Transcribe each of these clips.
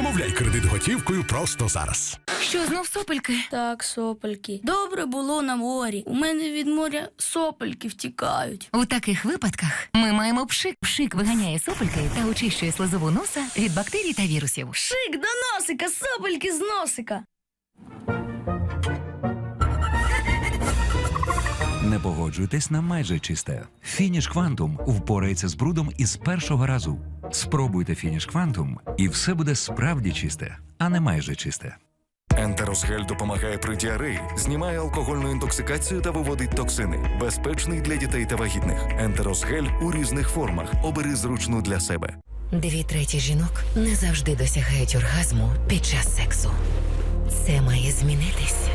Замовляй кредит готівкою просто зараз. Що знов сопельки? Так, сопельки. Добре було на морі. У мене від моря сопельки втікають. У таких випадках ми маємо пшик. Пшик виганяє сопельки та очищує слизову носа від бактерій та вірусів. Шик до носика, сопельки з носика. Не погоджуйтесь на майже чисте. Фініш Квантум впорається з брудом із першого разу. Спробуйте Фініш Квантум, і все буде справді чисте, а не майже чисте. Ентеросгель допомагає при діареї, знімає алкогольну інтоксикацію та виводить токсини. Безпечний для дітей та вагітних. Ентеросгель у різних формах. Обери зручну для себе. Дві треті жінок не завжди досягають оргазму під час сексу. Це має змінитись.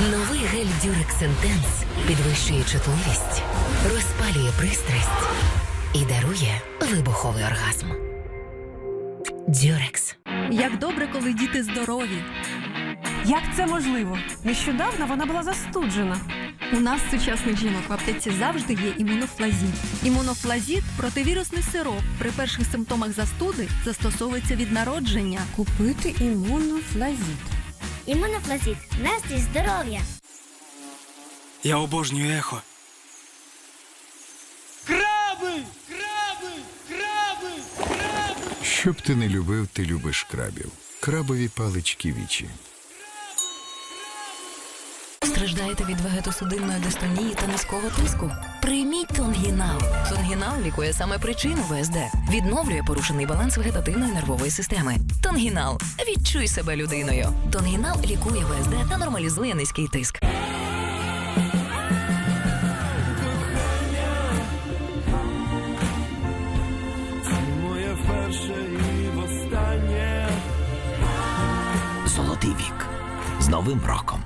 Новий гель Durex Intense підвищує чутливість, розпалює пристрасть і дарує вибуховий оргазм. Durex. Як добре, коли діти здорові. Як це можливо? Нещодавно вона була застуджена. У нас сучасних жінок в аптеці завжди є імунофлазід. Імунофлазід противірусний сироп. При перших симптомах застуди застосовується від народження. Купити імунофлазід. Імунофлазід. Настрій здоров'я. Я обожнюю ехо. Щоб ти не любив, ти любиш крабів. Крабові палички вічі. Страждаєте від вегетосудинної дистонії та низького тиску? Прийміть Тонгінал. Тонгінал лікує саме причину ВСД. Відновлює порушений баланс вегетативної нервової системи. Тонгінал. Відчуй себе людиною. Тонгінал лікує ВСД та нормалізує низький тиск. Золотий вік з новим роком.